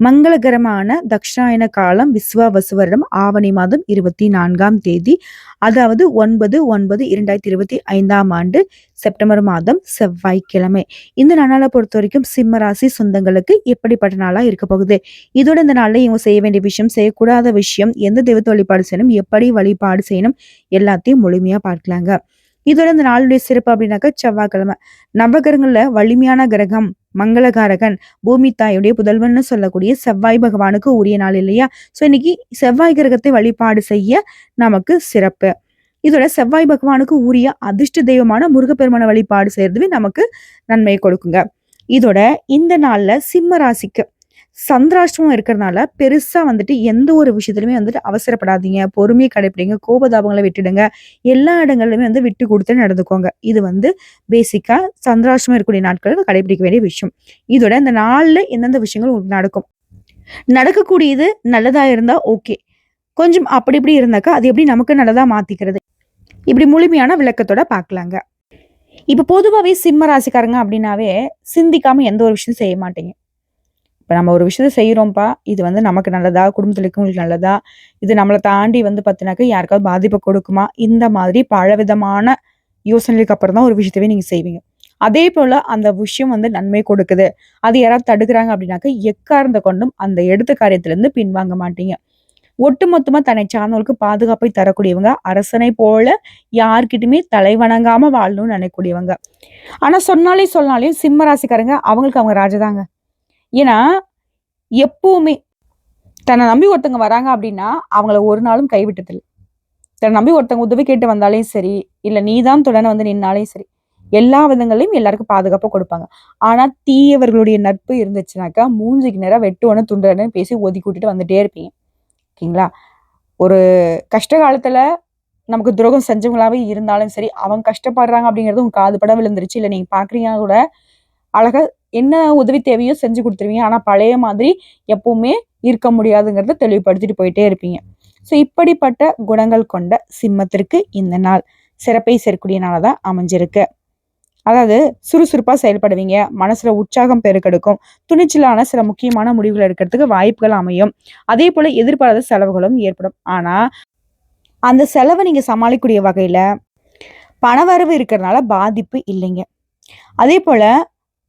மங்களகரமான தக்ஷாயன காலம் விஸ்வாவசு வருடம் ஆவணி மாதம் இருபத்தி நான்காம் தேதி அதாவது ஒன்பது ஒன்பது இரண்டாயிரத்தி இருபத்தி ஐந்தாம் ஆண்டு செப்டம்பர் மாதம் செவ்வாய்க்கிழமை. இந்த நாளை பொறுத்த வரைக்கும் சிம்ம ராசி சொந்தங்களுக்கு எப்படிப்பட்ட நாளா இருக்க போகுது? இதோட இந்த நாளில் இவங்க செய்ய வேண்டிய விஷயம் செய்யக்கூடாத விஷயம் எந்த தெய்வத்தை வழிபாடு செய்யணும் எப்படி வழிபாடு செய்யணும் எல்லாத்தையும் முழுமையா பார்க்கலாங்க. இதோட இந்த நாளுடைய சிறப்பு அப்படின்னாக்கா செவ்வாய்க்கிழமை. நவகிரகங்கள்ல வலிமையான கிரகம் மங்களகாரகன் பூமி தாயுடைய புதல்வன் சொல்லக்கூடிய செவ்வாய் பகவானுக்கு உரிய நாள் இல்லையா? ஸோ இன்னைக்கு செவ்வாய் கிரகத்தை வழிபாடு செய்ய நமக்கு சிறப்பு. இதோட செவ்வாய் பகவானுக்கு உரிய அதிர்ஷ்ட தெய்வமான முருகப்பெருமான வழிபாடு செய்யறதுவே நமக்கு நன்மையை கொடுக்குங்க. இதோட இந்த நாள்ல சிம்ம ராசிக்கு சந்திராஷ்டமம் இருக்கிறதுனால பெருசா வந்துட்டு எந்த ஒரு விஷயத்துலையுமே வந்துட்டு அவசரப்படாதீங்க. பொறுமையை கடைப்பிடிங்க கோபதாபங்களை விட்டுடுங்க. எல்லா இடங்கள்லையுமே வந்து விட்டு கொடுத்து நடந்துக்கோங்க. இது வந்து பேசிக்கா சந்திராஷ்டமம் இருக்கக்கூடிய நாட்களில் கடைபிடிக்க வேண்டிய விஷயம். இதோட இந்த நாள்ல எந்தெந்த விஷயங்கள் உங்களுக்கு நடக்கும்? நடக்கக்கூடியது நல்லதா இருந்தா ஓகே கொஞ்சம் அப்படி இப்படி இருந்தாக்கா அது எப்படி நமக்கு நல்லதா மாத்திக்கிறது? இப்படி முழுமையான விளக்கத்தோட பார்க்கலாங்க இப்போ பொதுவாகவே சிம்ம ராசிக்காரங்க அப்படின்னாவே சிந்திக்காம எந்த ஒரு விஷயம் செய்ய மாட்டீங்க. இப்போ நம்ம ஒரு விஷயத்த செய்கிறோம்ப்பா இது வந்து நமக்கு நல்லதா? குடும்பத்தில் இருக்கவங்களுக்கு நல்லதா? இது நம்மளை தாண்டி வந்து பார்த்தினாக்க யாருக்காவது பாதிப்பை கொடுக்குமா? இந்த மாதிரி பலவிதமான யோசனைக்கு அப்புறம் தான் ஒரு விஷயத்தவே நீங்கள் செய்வீங்க. அதே போல் அந்த விஷயம் வந்து நன்மை கொடுக்குது. அது யாராவது தடுக்கிறாங்க அப்படின்னாக்க எக்கார்ந்த கொண்டும் அந்த எடுத்த காரியத்திலேருந்து பின்வாங்க மாட்டீங்க. ஒட்டுமொத்தமாக தன்னை சார்ந்தவர்களுக்கு பாதுகாப்பை தரக்கூடியவங்க அரசனை போல யார்கிட்டயுமே தலைவணங்காமல் வாழணும்னு நினைக்கக்கூடியவங்க. ஆனால் சொன்னாலே சொன்னாலையும் சிம்ம ராசிக்காரங்க அவங்களுக்கு அவங்க ராஜதாங்க. ஏன்னா எப்பவுமே தன்னை நம்பி ஒருத்தங்க வராங்க அப்படின்னா அவங்கள ஒரு நாளும் கைவிட்டதில்லை. தன்னை நம்பி ஒருத்தங்க உதவி கேட்டு வந்தாலே சரி இல்லை நீ தான் தொடர்ந்து வந்து நின்னாலே சரி எல்லா விதங்களையும் எல்லாருக்கும் பாதுகாப்பாக கொடுப்பாங்க. ஆனால் தீயவர்களுடைய நட்பு இருந்துச்சுனாக்கா மூஞ்சிக்கு நேரம் ஒன்று துண்டுன்னு பேசி ஒதுக்கி கூட்டிட்டு வந்துட்டே இருப்பீங்க. ஓகேங்களா? ஒரு கஷ்ட காலத்தில் நமக்கு துரோகம் செஞ்சவங்களாவே இருந்தாலும் சரி அவங்க கஷ்டப்படுறாங்க அப்படிங்கிறது உங்க காது பட விழுந்துருச்சு இல்லை நீங்கள் பார்க்குறீங்க கூட அழகாக என்ன உதவி தேவையோ செஞ்சு கொடுத்துருவீங்க. ஆனால் பழைய மாதிரி எப்பவுமே இருக்க முடியாதுங்கிறத தெளிவுபடுத்திட்டு போயிட்டே இருப்பீங்க. ஸோ இப்படிப்பட்ட குணங்கள் கொண்ட சிம்மத்திற்கு இந்த நாள் சிறப்பை சேர்க்கூடிய நாளாக தான் அமைஞ்சிருக்கு. அதாவது சுறுசுறுப்பாக செயல்படுவீங்க. மனசில் உற்சாகம் பெருக்கெடுக்கும். துணிச்சலான சில முக்கியமான முடிவுகள் எடுக்கிறதுக்கு வாய்ப்புகள் அமையும். அதே போல் எதிர்பாராத செலவுகளும் ஏற்படும். ஆனால் அந்த செலவை நீங்கள் சமாளிக்கக்கூடிய வகையில் பணவரவு இருக்கிறதுனால பாதிப்பு இல்லைங்க. அதே போல்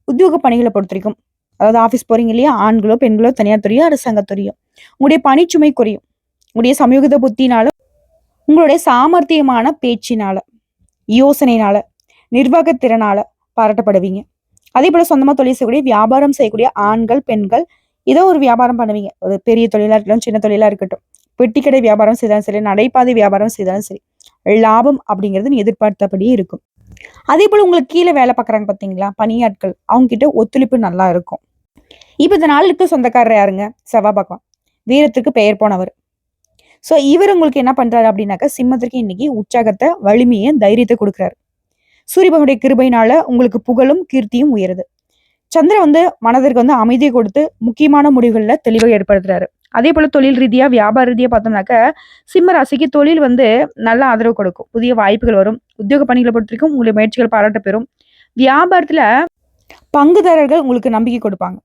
உத்தியோக பணிகளை பொறுத்த வரைக்கும் அதாவது ஆஃபீஸ் போகிறீங்க இல்லையா? ஆண்களோ பெண்களோ தனியார் துறையோ அரசாங்கத்துறையோ உங்களுடைய பணிச்சுமை குறையும். உங்களுடைய சமயோகித புத்தினால உங்களுடைய சாமர்த்தியமான பேச்சினால யோசனைனால நிர்வாகத்திறனால பாராட்டப்படுவீங்க. அதே போல் சொந்தமாக தொழில் செய்யக்கூடிய வியாபாரம் செய்யக்கூடிய ஆண்கள் பெண்கள் ஏதோ ஒரு வியாபாரம் பண்ணுவீங்க. ஒரு பெரிய தொழிலாக இருக்கட்டும் சின்ன தொழிலாக இருக்கட்டும். பெட்டிக்கடை வியாபாரம் செய்தாலும் சரி நடைபாதை வியாபாரம் செய்தாலும் சரி லாபம் அப்படிங்கிறது நீ எதிர்பார்த்தபடியே இருக்கும். அதே போல உங்களுக்கு கீழே வேலை பார்க்குறாங்க பார்த்தீங்களா பணியாட்கள். அவங்க கிட்ட ஒத்துழைப்பு நல்லா இருக்கும். இப்போ இந்த நாளுக்கு சொந்தக்காரர் யாருங்க? செவ்வாய் பகவான். வீரத்துக்கு பெயர் போனவர். ஸோ இவர் உங்களுக்கு என்ன பண்றாரு அப்படின்னாக்கா சிம்மத்திற்கு இன்னைக்கு உற்சாகத்தை வலிமையை தைரியத்தை கொடுக்குறாரு. சூரியபகனுடைய கிருபையினால உங்களுக்கு புகழும் கீர்த்தியும் உயருது. சந்திரன் வந்து மனதிற்கு வந்து அமைதியை கொடுத்து முக்கியமான முடிவுகளில் தெளிவை ஏற்படுத்துறாரு. அதே போல் தொழில் ரீதியாக வியாபார ரீதியாக பார்த்தோம்னாக்க சிம்ம ராசிக்கு தொழில் வந்து நல்ல ஆதரவு கொடுக்கும். புதிய வாய்ப்புகள் வரும். உத்தியோக பணிகளை பொறுத்த வரைக்கும் உங்களுடைய முயற்சிகள் பாராட்ட பெறும். வியாபாரத்தில் பங்குதாரர்கள் உங்களுக்கு நம்பிக்கை கொடுப்பாங்க.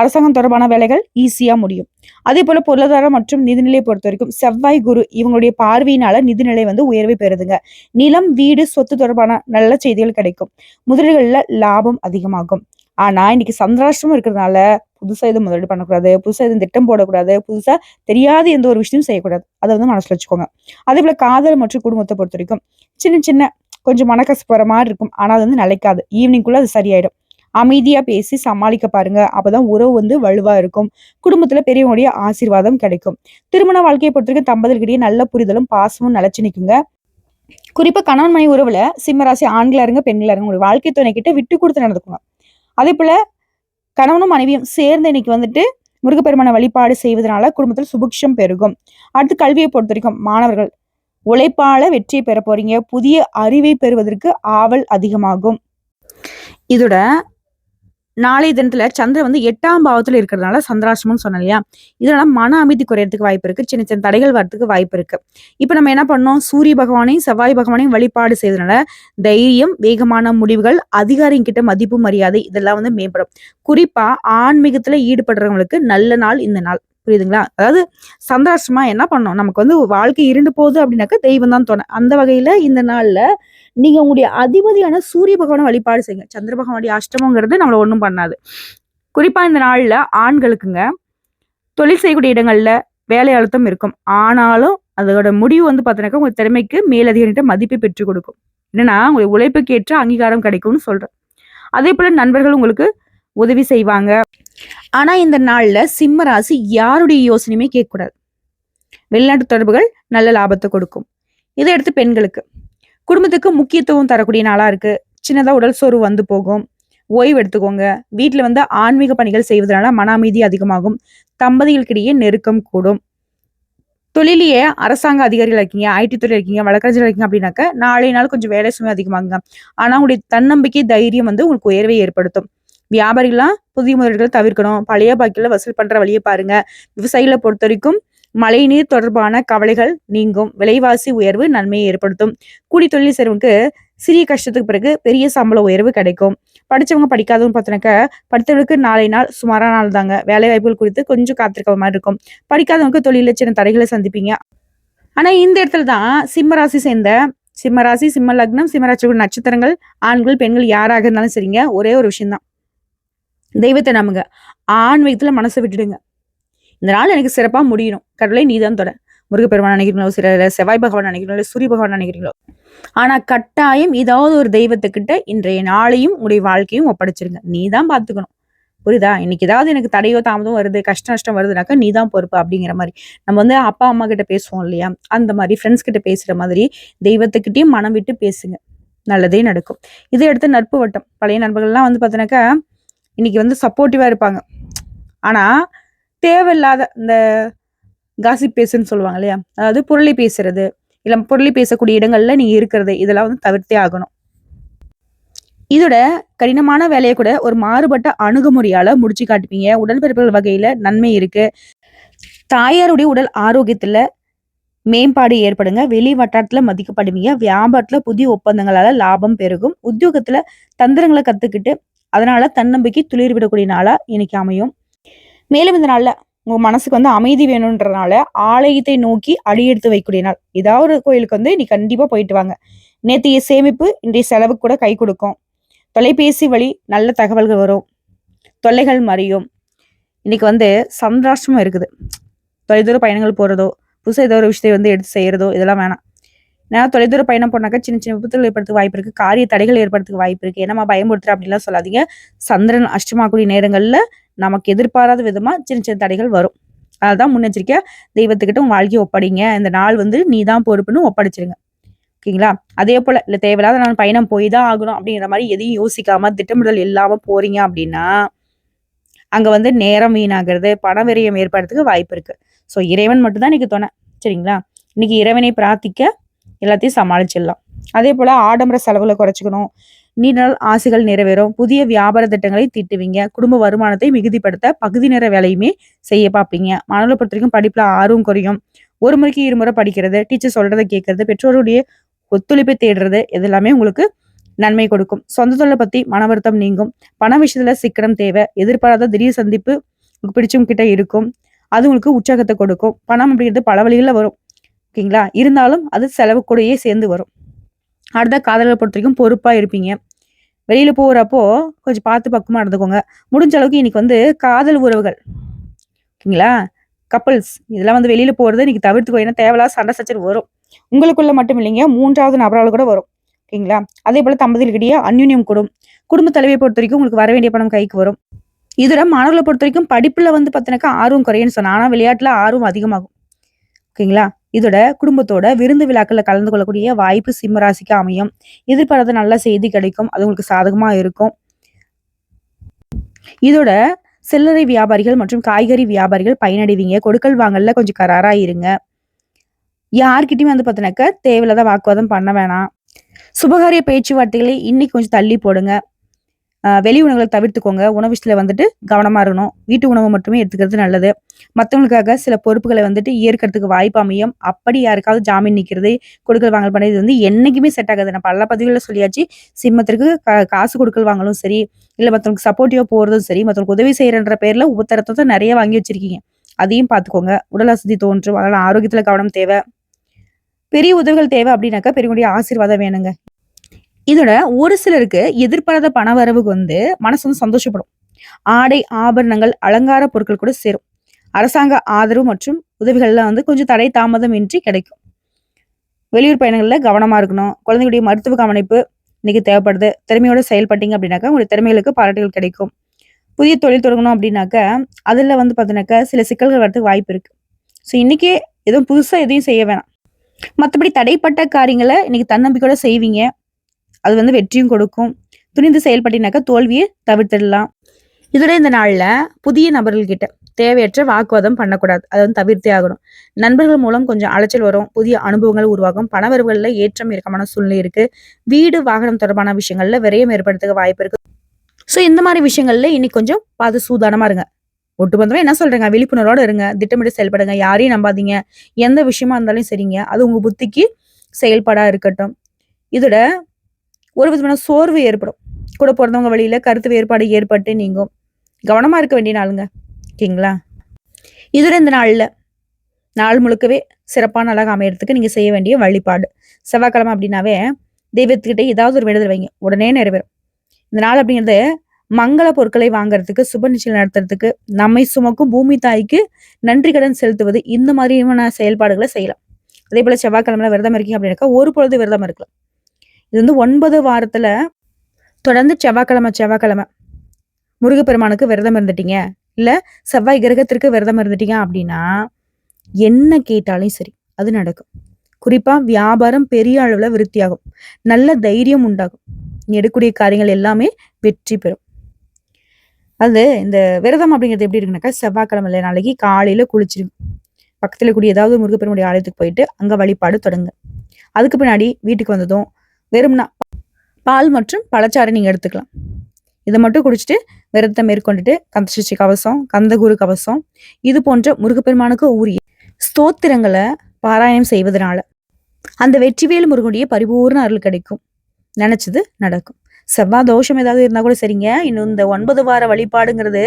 அரசாங்கம் தொடர்பான வேலைகள் ஈஸியாக முடியும். அதே போல் பொருளாதாரம் மற்றும் நிதிநிலையை பொறுத்த வரைக்கும் செவ்வாய் குரு இவங்களுடைய பார்வையினால நிதிநிலை வந்து உயர்வை பெறுதுங்க. நிலம் வீடு சொத்து தொடர்பான நல்ல செய்திகள் கிடைக்கும். முதலீடுகளில் லாபம் அதிகமாகும். ஆனால் இன்னைக்கு சந்திராஷ்டமம் இருக்கிறதுனால புதுசாக எதுவும் முதலீடு பண்ணக்கூடாது புதுசாக எதுவும் திட்டம் போடக்கூடாது புதுசாக தெரியாத எந்த ஒரு விஷயமும் செய்யக்கூடாது. அதை வந்து மனசில் வச்சுக்கோங்க. அதே போல் காதல் மற்றும் குடும்பத்தை பொறுத்த வரைக்கும் சின்ன சின்ன கொஞ்சம் மனக்கசு போகிற மாதிரி இருக்கும். ஆனால் அது வந்து நிலைக்காது. ஈவினிங்குள்ளே அது சரியாயிடும். அமைதியாக பேசி சமாளிக்க பாருங்க. அப்போதான் உறவு வந்து வலுவாக இருக்கும். குடும்பத்தில் பெரியவங்களுடைய ஆசீர்வாதம் கிடைக்கும். திருமண வாழ்க்கையை பொறுத்த வரைக்கும் தம்பதிகளிடையே நல்ல புரிதலும் பாசமும் நிலச்சி நிற்குங்க குறிப்பாக கணவன் மனைவி உறவில் சிம்மராசி ஆண்களாருங்க இருங்க பெண்களா இருங்க உங்களுடைய வாழ்க்கை துணை கிட்ட விட்டு கொடுத்து நடந்துக்குங்க. அதே போல் கணவனும் மனைவியும் சேர்ந்து இன்னைக்கு வந்துட்டு முருகப்பெருமான வழிபாடு செய்வதனால குடும்பத்தில் சுபிக்ஷம் பெருகும். அடுத்து கல்வியை பொறுத்த வரைக்கும் மாணவர்கள் உழைப்பால வெற்றியை பெற போறீங்க. புதிய அறிவை பெறுவதற்கு ஆவல் அதிகமாகும். இதோட நாளைய தினத்துல சந்திரன் வந்து எட்டாம் பாவத்துல இருக்கிறதுனால சந்திராசிரமம் சொன்னோம் இல்லையா இதனால மன அமைதி குறையறதுக்கு வாய்ப்பு இருக்கு. சின்ன சின்ன தடைகள் வரதுக்கு வாய்ப்பு இருக்கு. இப்ப நம்ம என்ன பண்ணோம்? சூரிய பகவானையும் செவ்வாய் பகவானையும் வழிபாடு செய்வதனால தைரியம் வேகமான முடிவுகள் அதிகாரிங்க கிட்ட மதிப்பு மரியாதை இதெல்லாம் வந்து மேம்படும். குறிப்பா ஆன்மீகத்துல ஈடுபடுறவங்களுக்கு நல்ல நாள் இந்த நாள். புரியுதுங்களா? அதாவது சந்திராஷ்டமா என்ன பண்ணோம்? நமக்கு வந்து வாழ்க்கை இருண்டு போகுது அப்படின்னாக்க தெய்வம் தான் தோணும். அந்த வகையில இந்த நாள்ல நீங்க உங்களுடைய அதிபதியான சூரிய பகவானை வழிபாடு செய்யுங்க. சந்திர பகவானுடைய அஷ்டமங்கிறது நம்மள ஒண்ணும் பண்ணாது. குறிப்பா இந்த நாள்ல ஆண்களுக்குங்க தொழில் செய்யக்கூடிய இடங்கள்ல வேலை அழுத்தம் இருக்கும். ஆனாலும் அதோட முடிவு வந்து பார்த்தீங்கன்னாக்கா உங்க திறமைக்கு மேலதிகாரிகிட்ட மதிப்பை பெற்றுக் கொடுக்கும். என்னன்னா உங்களுடைய உழைப்புக்கு ஏற்ற அங்கீகாரம் கிடைக்கும்னு சொல்றேன். அதே போல நண்பர்கள் உங்களுக்கு உதவி செய்வாங்க. ஆனா இந்த நாள்ல சிம்ம ராசி யாருடைய யோசனையுமே கேட்கக்கூடாது. வெளிநாட்டு தொடர்புகள் நல்ல லாபத்தை கொடுக்கும். இதை எடுத்து பெண்களுக்கு குடும்பத்துக்கு முக்கியத்துவம் தரக்கூடிய நாளா இருக்கு. சின்னதா உடல் சோறு வந்து போகும். ஓய்வு எடுத்துக்கோங்க. வீட்டில் வந்து ஆன்மீக பணிகள் செய்வதனால மன அமைதி அதிகமாகும். தம்பதிகளுக்கிடையே நெருக்கம் கூடும். தொழிலையே அரசாங்க அதிகாரிகள் இருக்கீங்க ஐடி துறை இருக்கீங்க வழக்கறிஞர் இருக்கீங்க அப்படின்னாக்க நாளைய நாள் கொஞ்சம் வேலை சுமை அதிகமாகுங்க. ஆனால் உங்களுடைய தன்னம்பிக்கை தைரியம் வந்து உங்களுக்கு உயர்வை ஏற்படுத்தும். வியாபாரிகளாம் புதிய முதலீடுகளை தவிர்க்கணும். பழைய பாக்கியில் வசூல் பண்ணுற வழியை பாருங்க. விவசாயிகளை பொறுத்த வரைக்கும் மழைநீர் தொடர்பான கவலைகள் நீங்கும். விலைவாசி உயர்வு நன்மையை ஏற்படுத்தும். கூலி தொழில் செய்றவங்களுக்கு சிறிய கஷ்டத்துக்கு பிறகு பெரிய சம்பள உயர்வு கிடைக்கும். படிச்சவங்க படிக்காதவங்க பார்த்தோன்னாக்க படித்தவங்களுக்கு நாளை நாள் சுமாரான நாள் தாங்க. வேலை வாய்ப்புகள் குறித்து கொஞ்சம் காத்திருக்க மாதிரி இருக்கும். படிக்காதவங்களுக்கு தொழிலில் சின்ன தடைகளை சந்திப்பீங்க. ஆனால் இந்த இடத்துல தான் சிம்மராசி சேர்ந்த சிம்ம ராசி சிம்ம லக்னம் சிம்மராசி நட்சத்திரங்கள் ஆண்கள் பெண்கள் யாராக இருந்தாலும் சரிங்க. ஒரே ஒரு விஷயம்தான். தெய்வத்தை நம்புங்க. ஆன்மீகத்துல மனசை விட்டுடுங்க. இந்த நாள் எனக்கு சிறப்பாக முடியணும். கடவுளை நீதான் தொட. முருகப்பெருமான் நினைக்கிறீங்களோ சில செவ்வாய் பகவான் நினைக்கிறீங்களோ சூரிய பகவான் நினைக்கிறீங்களோ ஆனா கட்டாயம் ஏதாவது ஒரு தெய்வத்துக்கிட்ட இன்றைய நாளையும் உடைய வாழ்க்கையும் ஒப்படைச்சிருங்க. நீ தான் பார்த்துக்கணும் புரியுதா? இன்னைக்கு ஏதாவது எனக்கு தடையோ தாமதம் வருது கஷ்ட நஷ்டம் வருதுனாக்கா நீ தான் பொறுப்பு அப்படிங்கிற மாதிரி. நம்ம வந்து அப்பா அம்மா கிட்ட பேசுவோம் இல்லையா? அந்த மாதிரி ஃப்ரெண்ட்ஸ் கிட்ட பேசுற மாதிரி தெய்வத்துக்கிட்டையும் மனம் விட்டு பேசுங்க. நல்லதே நடக்கும். இதை எடுத்து நட்பு வட்டம். பழைய நண்பர்கள்லாம் வந்து பார்த்தீங்கன்னாக்கா இன்னைக்கு வந்து சப்போர்ட்டிவா இருப்பாங்க. ஆனால் தேவையில்லாத இந்த காசிப் பேசுன்னு சொல்லுவாங்க இல்லையா? அதாவது புரளி பேசுறது இல்ல புரளி பேசக்கூடிய இடங்கள்ல நீங்க இருக்கிறது இதெல்லாம் வந்து தவிர்த்தே ஆகணும். இதோட கடினமான வேலையை கூட ஒரு மாறுபட்ட அணுகுமுறையால முடிச்சு காட்டுப்பீங்க உடன்பிறப்புகள் வகையில நன்மை இருக்கு. தாயாருடைய உடல் ஆரோக்கியத்துல மேம்பாடு ஏற்படுங்க. வெளி வட்டாரத்துல மதிக்கப்படுவீங்க. வியாபாரத்துல புதிய ஒப்பந்தங்களால லாபம் பெருகும். உத்தியோகத்துல தந்திரங்களை கத்துக்கிட்டு அதனால தன்னம்பிக்கை துளிர் விடக்கூடிய நாளா இன்னைக்கு அமையும். மேலும் இந்த நாளில் உங்க மனசுக்கு வந்து அமைதி வேணுன்றனால ஆலயத்தை நோக்கி அடியெடுத்து வைக்கக்கூடிய நாள். ஏதாவது ஒரு கோயிலுக்கு வந்து நீ கண்டிப்பா போயிட்டு வாங்க. நேற்றைய சேமிப்பு இன்றைய செலவுக்கு கூட கை கொடுக்கும். தொலைபேசி வழி நல்ல தகவல்கள் வரும். தொல்லைகள் மறையும் இன்னைக்கு வந்து சந்திராஷ்டமம் இருக்குது. தொலைதூர பயணங்கள் போறதோ புதுசாக ஏதோ ஒரு விஷயத்தை வந்து எடுத்து செய்யறதோ இதெல்லாம் வேணாம். ஏன்னா தொலைதூர பயணம் போனாக்கா சின்ன சின்ன விபத்துகள் ஏற்படுறதுக்கு வாய்ப்பு இருக்கு. காரிய தடைகள் ஏற்படுறதுக்கு வாய்ப்பு இருக்கு. ஏன்னா பயமுறுத்துற அப்படின்லாம் சொல்லாதீங்க. சந்திரன் அஷ்டமாக்கூடிய நேரங்களில் நமக்கு எதிர்பாராத விதமாக சின்ன சின்ன தடைகள் வரும். அதுதான் முன்னெச்சரிக்கையாக தெய்வத்துக்கிட்ட உங்கள் வாழ்க்கையை ஒப்படைங்க. இந்த நாள் வந்து நீ தான் பொறுப்புன்னு ஒப்படைச்சிருங்க. ஓகேங்களா? அதே போல் இல்லை தேவையில்லாத நான் பயணம் போய் தான் ஆகணும் அப்படிங்கிற மாதிரி எதையும் யோசிக்காமல் திட்டமிடல் இல்லாமல் போகிறீங்க அப்படின்னா அங்கே வந்து நேரம் வீணாகிறது பண விரயம் ஏற்படுறதுக்கு வாய்ப்பு இருக்குது ஸோ இறைவன் மட்டும்தான் இன்றைக்கி துணை. சரிங்களா? இன்றைக்கி இறைவனை பிரார்த்திக்க எல்லாத்தையும் சமாளிச்சிடலாம். அதே போல் ஆடம்பர செலவுகளை குறைச்சிக்கணும். நீண்ட நாள் ஆசைகள் நிறைவேறும். புதிய வியாபார திட்டங்களை தீட்டுவீங்க. குடும்ப வருமானத்தை மிகுதிப்படுத்த பகுதி நேர வேலையுமே செய்ய பார்ப்பீங்க. மாணவர்களை பொறுத்த வரைக்கும் படிப்புல ஆர்வம் குறையும். ஒரு முறைக்கு இருமுறை படிக்கிறது டீச்சர் சொல்றதை கேட்கறது பெற்றோருடைய ஒத்துழைப்பை தேடுறது இது எல்லாமே உங்களுக்கு நன்மை கொடுக்கும். சொந்த தொழிலை பத்தி மன வருத்தம் நீங்கும். பண விஷயத்துல சிக்கனம் தேவை. எதிர்பாராத திடீர் சந்திப்பு பிடிச்சவங்க கிட்ட இருக்கும். அது உங்களுக்கு உற்சாகத்தை கொடுக்கும். பணம் அப்படிங்கிறது பல வழிகளில் வரும். ஓகேங்களா? இருந்தாலும் அது செலவு கூடயே சேர்ந்து வரும். அடுத்த காதலை பொறுத்த வரைக்கும் பொறுப்பாக இருப்பீங்க. வெளியில் போகிறப்போ கொஞ்சம் பார்த்து பக்குவமா நடந்துக்கோங்க. முடிஞ்ச அளவுக்கு இன்னைக்கு வந்து காதல் உறவுகள். ஓகேங்களா? கப்பல்ஸ் இதெல்லாம் வந்து வெளியில் போகிறது இன்னைக்கு தவிர்த்துக்கோ. ஏன்னா தேவையில்லாத சண்டை சச்சர் வரும். உங்களுக்குள்ள மட்டும் இல்லைங்க. மூன்றாவது நபரால் கூட வரும். ஓகேங்களா? அதே போல் தம்பதிகளுக்கிடையே அந்யூன்யம் கூடும். குடும்ப தலைவியை பொறுத்த வரைக்கும் உங்களுக்கு வர வேண்டிய பணம் கைக்கு வரும். இதோட மாணவர்களை பொறுத்த வரைக்கும் படிப்பில் வந்து பார்த்தீங்கன்னாக்கா ஆர்வம் குறையுன்னு சொன்னா. ஆனால் விளையாட்டில் ஆர்வம் அதிகமாகும். ஓகேங்களா? இதோட குடும்பத்தோட விருந்து விழாக்களில் கலந்து கொள்ளக்கூடிய வாய்ப்பு சிம்மராசிக்கு அமையும். எதிர்பாராத நல்ல செய்தி கிடைக்கும். அது உங்களுக்கு சாதகமாக இருக்கும். இதோட சில்லறை வியாபாரிகள் மற்றும் காய்கறி வியாபாரிகள் பயனடைவீங்க. கொடுக்கல் வாங்கல கொஞ்சம் கராரா இருங்க. யார்கிட்டயுமே வந்து பார்த்தீங்கன்னாக்க தேவையில்லாத வாக்குவாதம் பண்ண வேணாம். சுபகாரிய பேச்சுவார்த்தைகளை இன்னைக்கு கொஞ்சம் தள்ளி போடுங்க. வெளி உணவுகளை தவிர்த்துக்கோங்க. உணவு விஷயத்துல வந்துட்டு கவனமாக இருக்கணும். வீட்டு உணவு மட்டுமே எடுத்துக்கிறது நல்லது. மற்றவங்களுக்காக சில பொறுப்புகளை வந்துட்டு ஏற்கிறதுக்கு வாய்ப்பு அமையும். அப்படி யாருக்காவது ஜாமீன் நிற்கிறது கொடுக்கல் வாங்கல் பண்ணுறது வந்து என்றைக்குமே செட் ஆகாது. நான் பல பதிவுகளில் சொல்லியாச்சு. சிம்மத்திற்கு கா- காசு கொடுக்கல் வாங்கலும் சரி இல்லை மற்றவங்களுக்கு சப்போர்ட்டிவாக போகிறதும் சரி மற்றவங்களுக்கு உதவி செய்கிறன்ற பேரில் உபத்தரத்தை நிறைய வாங்கி வச்சிருக்கீங்க. அதையும் பார்த்துக்கோங்க. உடல் வசதி தோன்றும் அதனால் ஆரோக்கியத்தில் கவனம் தேவை. பெரிய உதவிகள் தேவை அப்படின்னாக்கா பெரியவங்களுடைய ஆசீர்வாதம் வேணுங்க. இதோட ஒரு சிலருக்கு எதிர்பாராத பண வரவுக்கு வந்து மனசு வந்து சந்தோஷப்படும். ஆடை ஆபரணங்கள் அலங்கார பொருட்கள் கூட சேரும். அரசாங்க ஆதரவு மற்றும் உதவிகள்லாம் வந்து கொஞ்சம் தடை தாமதம் இன்றி கிடைக்கும். வெளியூர் பயணங்களில் கவனமா இருக்கணும். குழந்தைகளுடைய மருத்துவ கவனிப்பு இன்னைக்கு தேவைப்படுது. திறமையோட செயல்பட்டீங்க அப்படின்னாக்கா உங்களுடைய திறமைகளுக்கு பாராட்டுகள் கிடைக்கும். புதிய தொழில் தொடங்கணும் அப்படின்னாக்கா அதில் வந்து பார்த்தீங்கன்னாக்கா சில சிக்கல்கள் வரதுக்கு வாய்ப்பு இருக்குது ஸோ இன்றைக்கே எதுவும் புதுசாக எதையும் செய்ய வேணாம். மற்றபடி தடைப்பட்ட காரியங்களை இன்னைக்கு தன்னம்பிக்கையோட செய்வீங்க. அது வந்து வெற்றியும் கொடுக்கும். துணிந்து செயல்பட்டினாக்கா தோல்வியை தவிர்த்திடலாம். இதோட இந்த நாளில் புதிய நபர்கள்கிட்ட தேவையற்ற வாக்குவாதம் பண்ணக்கூடாது. அதை வந்து தவிர்த்தே ஆகணும். நண்பர்கள் மூலம் கொஞ்சம் அலைச்சல் வரும். புதிய அனுபவங்கள் உருவாகும். பணவரவுகள்ல ஏற்றம் இறக்கமான சூழ்நிலை இருக்குது வீடு வாகனம் தொடர்பான விஷயங்களில் விரயம் ஏற்படுறதுக்கு வாய்ப்பு இருக்குது ஸோ இந்த மாதிரி விஷயங்களில் இன்னைக்கு கொஞ்சம் பார்த்து சூதானமாக இருங்க. ஒட்டுமொத்தமாக என்ன சொல்கிறேங்க விழிப்புணர்வோடு இருங்க. திட்டமிட்டு செயல்படுங்க. யாரையும் நம்பாதீங்க. எந்த விஷயமா இருந்தாலும் சரிங்க. அது உங்கள் புத்திக்கு செயல்பாடாக இருக்கட்டும். இதோட ஒரு விதமான சோர்வு ஏற்படும். கூட பிறந்தவங்க வழியில கருத்து வேறுபாடு ஏற்பட்டு நீங்கும். கவனமா இருக்க வேண்டிய நாளுங்க. ஓகேங்களா? இதில் இந்த நாள்ல நாள் முழுக்கவே சிறப்பான அழகாக அமையறதுக்கு நீங்க செய்ய வேண்டிய வழிபாடு. செவ்வாய்க்கிழமை அப்படின்னாவே தெய்வத்துக்கிட்ட ஏதாவது ஒரு வேண்டுதல் வைங்க. உடனே நிறைவேறும். இந்த நாள் அப்படிங்கிறது மங்கள பொருட்களை வாங்குறதுக்கு சுப நிச்சயம் நடத்துறதுக்கு நம்மை சுமக்கும் பூமி தாய்க்கு நன்றி கடன் செலுத்துவது இந்த மாதிரியான செயல்பாடுகளை செய்யலாம். அதே போல செவ்வாய்க்கிழமை விரதம் இருக்கீங்க அப்படின்னாக்கா ஒரு பொழுது விரதம் இருக்கலாம். இது வந்து ஒன்பது வாரத்தில் தொடர்ந்து செவ்வாய்க்கிழமை செவ்வாய்க்கிழமை. முருகப்பெருமானுக்கு விரதம் இருந்துட்டீங்க. இல்லை செவ்வாய் கிரகத்திற்கு விரதம் இருந்துட்டீங்க அப்படின்னா என்ன கேட்டாலும் சரி அது நடக்கும். குறிப்பாக வியாபாரம் பெரிய அளவில் விருத்தியாகும். நல்ல தைரியம் உண்டாகும். நீ எடுக்கக்கூடிய காரியங்கள் எல்லாமே வெற்றி பெறும். அது இந்த விரதம் அப்படிங்கிறது எப்படி இருக்குனாக்கா செவ்வாய்க்கிழமை நாளைக்கு காலையில் குளிச்சிருங்க. பக்கத்தில் கூடிய ஏதாவது முருகப்பெருமானுடைய ஆலயத்துக்கு போயிட்டு அங்கே வழிபாடு தொடங்க. அதுக்கு பின்னாடி வீட்டுக்கு வந்ததும் வெறும்னா பால் மற்றும் பழச்சாறு நீங்கள் எடுத்துக்கலாம். இதை மட்டும் குடிச்சிட்டு விரதத்தை மேற்கொண்டுட்டு கந்தசஷ்டி கவசம் கந்தகுரு கவசம் இது போன்ற முருகப்பெருமானுக்கு உரிய ஸ்தோத்திரங்களை பாராயணம் செய்வதனால அந்த வெற்றிவேல் முருகனுடைய பரிபூர்ண அருள் கிடைக்கும். நினைச்சது நடக்கும். செவ்வாய் தோஷம் ஏதாவது இருந்தால் கூட சரிங்க. இன்னும் இந்த ஒன்பது வார வழிபாடுங்கிறது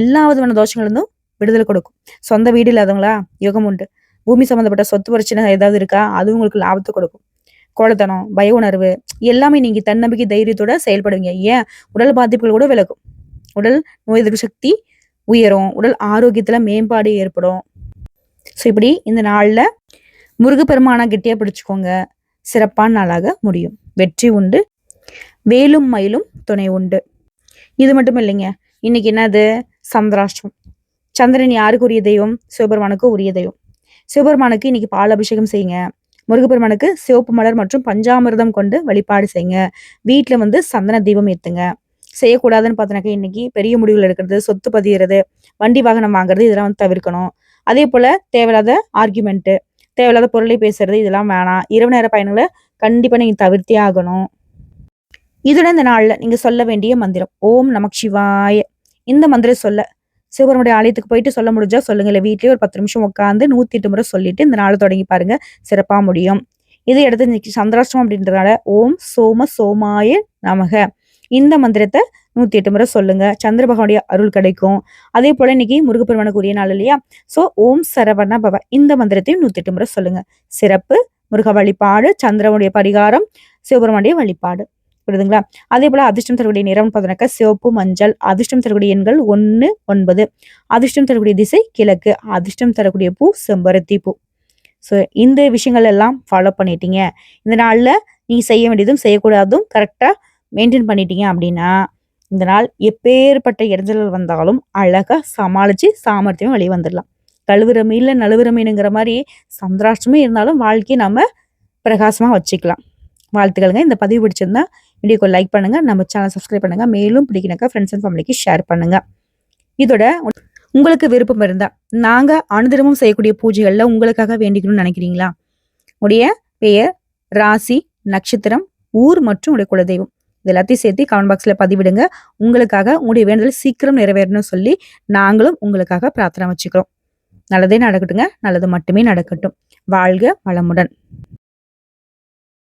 எல்லா விதமான தோஷங்களிருந்தும் விடுதலை கொடுக்கும். சொந்த வீடு இல்லாதவங்களா? யோகம் உண்டு. பூமி சம்மந்தப்பட்ட சொத்து பிரச்சனை ஏதாவது இருக்கா? அது உங்களுக்கு லாபத்தை கொடுக்கும். கோலத்தனம் பய உணர்வு எல்லாமே நீங்க தன்னம்பிக்கை தைரியத்தோட செயல்படுவீங்க. ஏன்? உடல் பாதிப்புகள் கூட விலகும். உடல் நோய் எதிர்ப்பு சக்தி உயரும். உடல் ஆரோக்கியத்துல மேம்பாடு ஏற்படும். ஸோ இப்படி இந்த நாளில் முருகப்பெருமானா கெட்டியா பிடிச்சுக்கோங்க. சிறப்பான நாளாக முடியும். வெற்றி உண்டு. வேலும் மயிலும் துணை உண்டு. இது மட்டும் இல்லைங்க. இன்னைக்கு என்னது? சந்திராஷ்டம் சந்திரன் யாருக்கு உரிய தெய்வம்? சிவபெருமானுக்கு உரிய தெய்வம். சிவபெருமானுக்கு இன்னைக்கு பால் அபிஷேகம் செய்யுங்க. முருகப்பெருமானுக்கு சிவப்பு மலர் மற்றும் பஞ்சாமிர்தம் கொண்டு வழிபாடு செய்யுங்க. வீட்டில் வந்து சந்தன தீபம் ஏற்றுங்க செய்யக்கூடாதுன்னு பார்த்தோன்னாக்கா இன்னைக்கு பெரிய முடிவுகள் எடுக்கிறது சொத்து பதிகிறது வண்டி வாகனம் வாங்குறது இதெல்லாம் வந்து தவிர்க்கணும். அதே போல் தேவையில்லாத ஆர்குமெண்ட்டு தேவையில்லாத பொருளை பேசுறது இதெல்லாம் வேணாம். இரவு நேர பயணங்களை கண்டிப்பாக நீங்கள் தவிர்த்தே ஆகணும். இதோட இந்த நாளில் நீங்கள் சொல்ல வேண்டிய மந்திரம் ஓம் நமக் சிவாய. இந்த மந்திரம் சொல்ல சிவபெருமுடைய ஆலயத்துக்கு போயிட்டு சொல்ல முடிஞ்சா சொல்லுங்க இல்லை வீட்லயே ஒரு பத்து நிமிஷம் உட்காந்து நூத்தி எட்டு முறை சொல்லிட்டு இந்த நாளை தொடங்கி பாருங்க. சிறப்பா முடியும். இதை எடுத்து இன்னைக்கு சந்திராஷ்டமம் அப்படின்றதால ஓம் சோம சோமாய நமக. இந்த மந்திரத்தை நூத்தி எட்டு முறை சொல்லுங்க. சந்திர பகவானுடைய அருள் கிடைக்கும். அதே போல இன்னைக்கு முருகப்பெருமானுக்கு உரிய நாள் இல்லையா? சோ ஓம் சரவண பவ. இந்த மந்திரத்தையும் நூத்தி எட்டு முறை சொல்லுங்க. சிறப்பு முருக வழிபாடு சந்திரனுடைய பரிகாரம் சிவபெருமானுடைய வழிபாடு. புரியுதுங்களா? அதே போல அதிர்ஷ்டம் தரக்கூடிய நிறம் பார்த்தோன்னாக்கா சிவப்பு மஞ்சள். அதிர்ஷ்டம் தரக்கூடிய எண்கள் ஒன்று ஒன்பது. அதிர்ஷ்டம் தரக்கூடிய திசை கிழக்கு. அதிர்ஷ்டம் தரக்கூடிய பூ செம்பருத்தி பூ. ஸோ இந்த விஷயங்கள் எல்லாம் ஃபாலோ பண்ணிட்டீங்க. இந்த நாளில் நீங்கள் செய்ய வேண்டியதும் செய்யக்கூடாதும் கரெக்டாக மெயின்டைன் பண்ணிட்டீங்க அப்படின்னா இந்த நாள் எப்பேற்பட்ட இடைஞ்சல்கள் வந்தாலும் அழகாக சமாளித்து சாமர்த்தியம் வெளியே வந்துடலாம் கழுவுற மீன்ல நழுவுற மீனுங்கிற மாதிரி சந்திராஷ்டமே இருந்தாலும் வாழ்க்கையை நம்ம பிரகாசமாக வச்சுக்கலாம். வாழ்த்துக்கள்ங்க. இந்த பதிவு பிடிச்சிருந்தா வீடியோக்கு லைக் பண்ணுங்க. நம்ம சேனல் சப்ஸ்கிரைப் பண்ணுங்க. மேலும் பிடிக்கினாக்கா ஃப்ரெண்ட்ஸ் அண்ட் ஃபேமிலிக்கு ஷேர் பண்ணுங்க. இதோட உங்களுக்கு விருப்பம் இருந்தா நாங்க அனுதினமும் செய்யக்கூடிய பூஜைகள்ல உங்களுக்காக வேண்டிக்கணும்னு நினைக்கிறீங்களா? உடைய பெயர் ராசி நட்சத்திரம் ஊர் மற்றும் உடைய குலதெய்வம். இது எல்லாத்தையும் சேர்த்து கமெண்ட் பாக்ஸில் பதிவிடுங்க. உங்களுக்காக உங்களுடைய வேண்டுதல் சீக்கிரம் நிறைவேறணும்னு சொல்லி நாங்களும் உங்களுக்காக பிரார்த்தனை வச்சுக்கிறோம். நல்லதே நடக்கட்டுங்க. நல்லது மட்டுமே நடக்கட்டும். வாழ்க வளமுடன்.